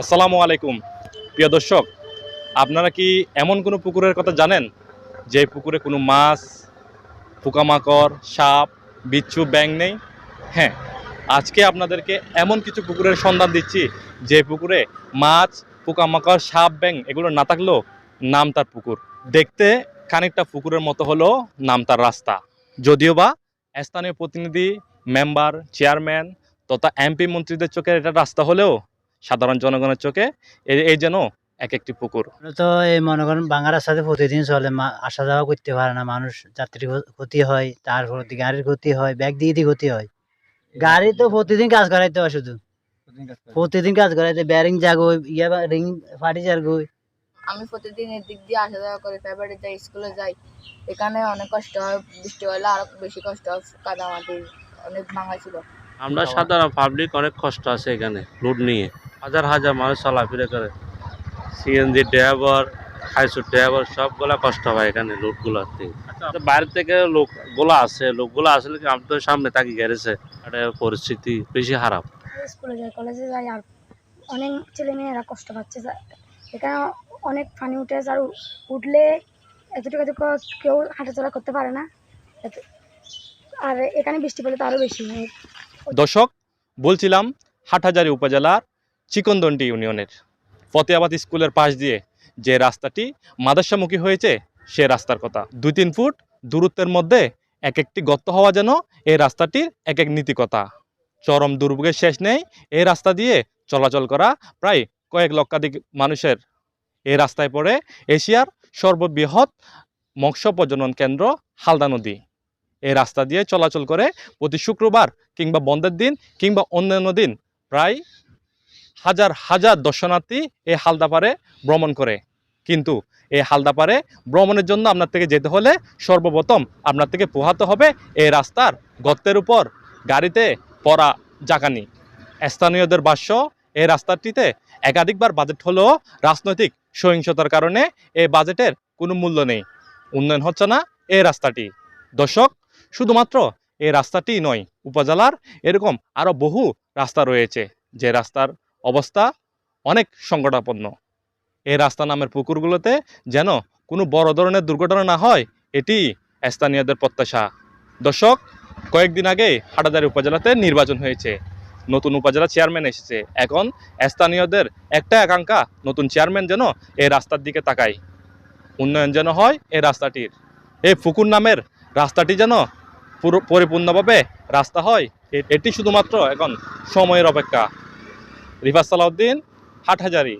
আসসালামু আলাইকুম। প্রিয় দর্শক, আপনারা কি এমন কোনো পুকুরের কথা জানেন? যে পুকুরে কোনো মাছ, পোকামাকড়, সাপ, বিচ্ছু ব্যাং নেই? হ্যাঁ আজকে আপনাদেরকে এমন কিছু পুকুরের সন্ধান দিচ্ছি, যে পুকুরে মাছ, পোকামাকড়, সাপ ব্যাং এগুলো না থাকলেও নাম তার পুকুর। দেখতে খানিকটা পুকুরের মতো হলো নাম তার রাস্তা। যদিও বা স্থানীয় প্রতিনিধি, মেম্বার, চেয়ারম্যান তথা এমপি মন্ত্রীদের চোখের এটা রাস্তা হলেও সাধারণ জনগণের চোখে এই- এই যেন এক একটি পুকুর। তো এই মনে করেন বাংলা রাস্তাতে প্রতিদিন চলে মা- আসা যাওয়া করতে পারে না মানুষ যাত্রী ক্ষতি হয় তারপর দিয়ে গাড়ির ক্ষতি হয় ব্যাগ দিয়ে দিয়ে ক্ষতি হয়। গাড়ি তো প্রতিদিন কাজ করাইতে হয় শুধু। প্রতিদিন কাজ করাইতে ব্যারিং যাগো ইয়া রিং ফাটি যাগো আমি প্রতিদিন এদিক দিয়ে আসা যাওয়া করি ফেব্রুয়ারি যাই স্কুলে যাই। এখানে অনেক কষ্ট হয় বৃষ্টি হলে আরও বেশি কষ্ট হয় কাদামাটি অনেক ভাঙা ছিল। আমরা সাধারণ পাবলিক অনেক কষ্ট আছে এখানে লোড নিয়ে। হাজার হাজার মানুষ চলাফেরা করে। সিএনজি ড্রাইভার হাইসুর ড্রাইভার সবগুলা কষ্ট হয় এখানে লোকগুলোতে তো বাইরে থেকে লোকগুলো আছে লোকগুলো আসলে কি আমি তো সামনে তাকে গ্যারেজে একটা পরিস্থিতি বেশি খারাপ। স্কুলে যাই কলেজে যাই আর অনেক ছেলে মেয়েরা কষ্ট পাচ্ছে। এখানে অনেক পানি উঠে আর উঠলে এতটুকু এতটুকু কেউ হাঁটাচলা করতে পারে না। এত- আর এখানে বৃষ্টি পড়লে তো আরও বেশি দর্শক বলছিলাম হাটহাজারী উপজেলার চিকনদন্ডি ইউনিয়নের ফতেয়াবাদ স্কুলের পাশ দিয়ে যে রাস্তাটি মাদ্রাসামুখী হয়েছে, সে রাস্তার কথা। দুই তিন ফুট দূরত্বের মধ্যে এক একটি গর্ত হওয়া যেন এই রাস্তাটির এক এক নীতিকথা। চরম দুর্ভোগের শেষ নেই, এই রাস্তা দিয়ে চলাচল করা প্রায় কয়েক লক্ষাধিক মানুষের। এই রাস্তায় পড়ে এশিয়ার সর্ববৃহৎ মৎস্য প্রজনন কেন্দ্র হালদা নদী। এই রাস্তা দিয়ে চলাচল করে প্রতি শুক্রবার কিংবা বন্ধের দিন কিংবা অন্যান্য দিন প্রায় হাজার হাজার দর্শনার্থী এই হালদাপাড়ে ভ্রমণ করে। কিন্তু এই হালদাপাড়ে ভ্রমণের জন্য আপনার থেকে যেতে হলে সর্বপ্রথম আপনার থেকে পোহাতে হবে এই রাস্তার গর্তের উপর গাড়িতে পড়া জাকানি স্থানীয়দের ভাষ্য, এই রাস্তাটিতে একাধিকবার বাজেট হলেও রাজনৈতিক সহিংসতার কারণে এই বাজেটের কোনো মূল্য নেই। উন্নয়ন হচ্ছে না এই রাস্তাটি। দর্শক, শুধুমাত্র এই রাস্তাটি নয়, উপজেলার এরকম আরও বহু রাস্তা রয়েছে। যে রাস্তার অবস্থা অনেক সংকটাপন্ন। এই রাস্তা নামের পুকুরগুলোতে যেন কোনো বড় ধরনের দুর্ঘটনা না হয়, এটি স্থানীয়দের প্রত্যাশা। দর্শক, কয়েকদিন আগে হাটাদারি উপজেলাতে নির্বাচন হয়েছে। নতুন উপজেলা চেয়ারম্যান এসেছে। এখন স্থানীয়দের একটা আকাঙ্ক্ষা নতুন চেয়ারম্যান যেন এই রাস্তার দিকে তাকায়। উন্নয়ন যেন হয় এই রাস্তাটির। এই পুকুর নামের রাস্তাটি যেন পুরো, পরিপূর্ণভাবে রাস্তা হয় এটি শুধুমাত্র এখন সময়ের অপেক্ষা। রিফাজ সালাউদ্দিন হাটহাজারি।